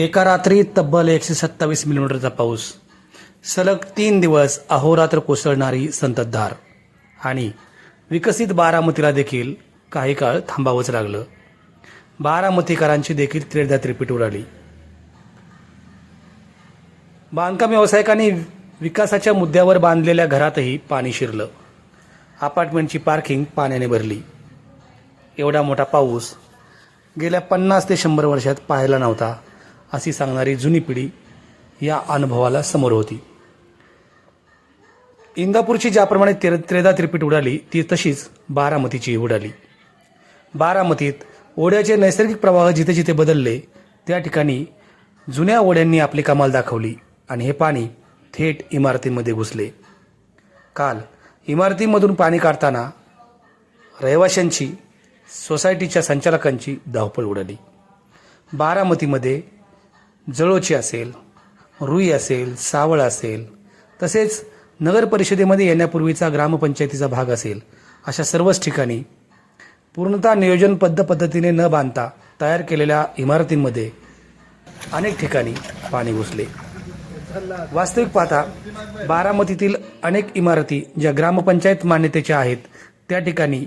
एका रात्री तब्बल एकशे सत्तावीस मिलीमीटरचा पाऊस. सलग तीन दिवस अहोरात्र कोसळणारी संततधार. आणि विकसित बारामतीला देखील काही काळ थांबावंच लागलं. बारामतीकरांची देखील त्रेदा त्रिपीट उडाली. बांधकाम व्यावसायिकांनी विकासाच्या मुद्द्यावर बांधलेल्या घरातही पाणी शिरलं. अपार्टमेंटची पार्किंग पाण्याने भरली. एवढा मोठा पाऊस गेल्या पन्नास ते शंभर वर्षात पाहायला नव्हता. अशी सांगणारी जुनी पिढी या अनुभवाला समोर होती. इंदापूरची ज्याप्रमाणे त्रे त्रेदा त्रिपीठ उडाली ती तशीच बारामतीची उडाली. बारामतीत ओढ्याचे नैसर्गिक प्रवाह जिथे जिथे बदलले त्या ठिकाणी जुन्या ओढ्यांनी आपली कमाल दाखवली आणि हे पाणी थेट इमारतींमध्ये घुसले. काल इमारतीमधून पाणी काढताना रहिवाशांची सोसायटीच्या संचालकांची धावपळ उडाली. बारामतीमध्ये जळोची असेल रुई असेल सावळ असेल तसेच नगर परिषदेमध्ये येण्यापूर्वीचा ग्रामपंचायतीचा भाग असेल अशा सर्वच ठिकाणी पूर्णतः नियोजनबद्ध पद्धतीने न बांधता तयार केलेल्या इमारतींमध्ये अनेक ठिकाणी पाणी घुसले. वास्तविक पाहता बारामतीतील अनेक इमारती ज्या ग्रामपंचायत मान्यतेच्या आहेत त्या ठिकाणी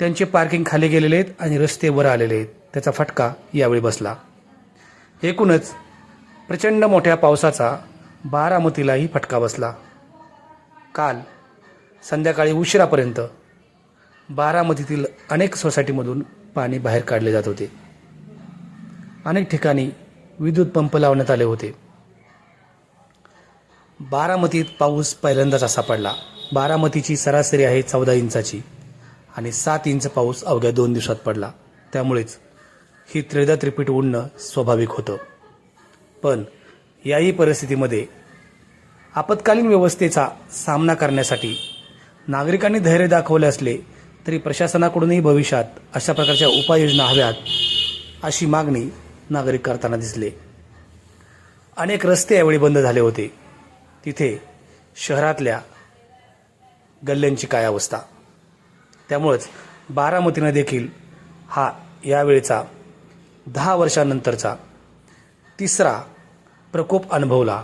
त्यांचे पार्किंग खाली गेलेले आहेत आणि रस्ते वर आलेले आहेत. त्याचा फटका यावेळी बसला. एकूणच प्रचंड मोठ्या पावसाचा बारामतीलाही फटका बसला. काल संध्याकाळी उशिरापर्यंत बारामतीतील अनेक सोसायटीमधून पाणी बाहेर काढले जात होते. अनेक ठिकाणी विद्युत पंप लावण्यात आले होते. बारामतीत पाऊस पहिल्यांदाच असा पडला. बारामतीची सरासरी आहे चौदा इंचाची आणि सात इंच पाऊस अवघ्या दोन दिवसात पडला. त्यामुळेच ही त्रेदा त्रिपीठ उडणं स्वाभाविक होतं. पण याही परिस्थितीमध्ये आपत्कालीन व्यवस्थेचा सामना करण्यासाठी नागरिकांनी धैर्य दाखवले असले तरी प्रशासनाकडूनही भविष्यात अशा प्रकारच्या उपाययोजना हव्यात अशी मागणी नागरिक करताना दिसले. अनेक रस्ते यावेळी बंद झाले होते. तिथे शहरातल्या गल्ल्यांची काय अवस्था? त्यामुळंच बारामतीनं देखील हा यावेळेचा दहा वर्षानंतरचा तिसरा प्रकोप अनुभवला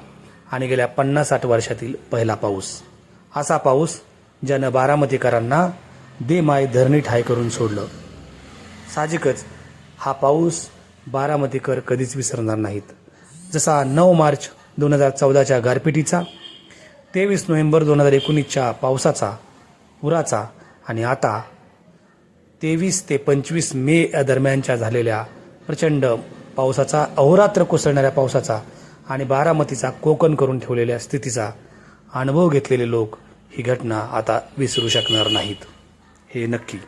आणि गेल्या पन्नास साठ वर्षातील पहिला पाऊस. असा पाऊस ज्यानं बारामतीकरांना दे माय धरणी ठाय करून सोडलं. साहजिकच हा पाऊस बारामतीकर कधीच विसरणार नाहीत. जसा नऊ मार्च दोन हजार चौदाच्या गारपिटीचा तेवीस नोव्हेंबर दोन हजार एकोणीसच्या पावसाचा पुराचा आणि आता तेवीस ते पंचवीस मे या दरम्यानच्या झालेल्या प्रचंड पावसाचा अहोरात्र कोसळणाऱ्या पावसाचा आणि बारामतीचा कोकण करून ठेवलेल्या स्थितीचा अनुभव घेतलेले लोक ही घटना आता विसरू शकणार नाहीत. हे नक्की.